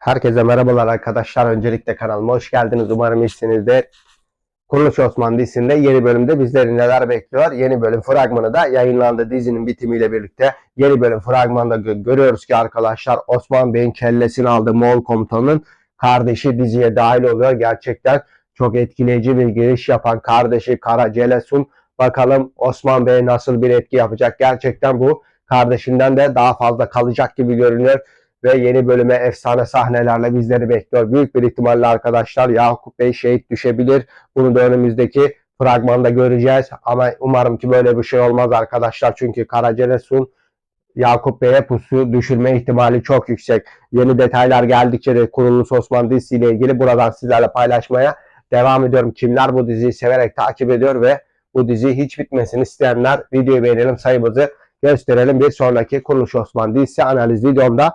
Herkese merhabalar arkadaşlar. Öncelikle kanalıma hoş geldiniz. Umarım iyisinizdir. Kuruluş Osman dizisinde yeni bölümde bizleri neler bekliyor? Yeni bölüm fragmanı da yayınlandı dizinin bitimiyle birlikte. Yeni bölüm fragmanında gö- görüyoruz ki arkadaşlar Osman Bey'in kellesini aldığı Moğol komutanın kardeşi diziye dahil oluyor. Gerçekten çok etkileyici bir giriş yapan kardeşi Kara Celesun. Bakalım Osman Bey nasıl bir etki yapacak? Gerçekten bu kardeşinden de daha fazla kalacak gibi görünüyor ve yeni bölüme efsane sahnelerle bizleri bekliyor. Büyük bir ihtimalle arkadaşlar Yakup Bey şehit düşebilir. Bunu da önümüzdeki fragmanda göreceğiz. Ama umarım ki böyle bir şey olmaz arkadaşlar. Çünkü Karacelesun Yakup Bey'e pusu düşürme ihtimali çok yüksek. Yeni detaylar geldikçe de Kuruluş Osman dizisiyle ilgili buradan sizlerle paylaşmaya devam ediyorum. Kimler bu diziyi severek takip ediyor ve bu dizi hiç bitmesini isteyenler videoyu beğenelim sayımızı gösterelim. Bir sonraki Kuruluş Osman dizisi analiz videomda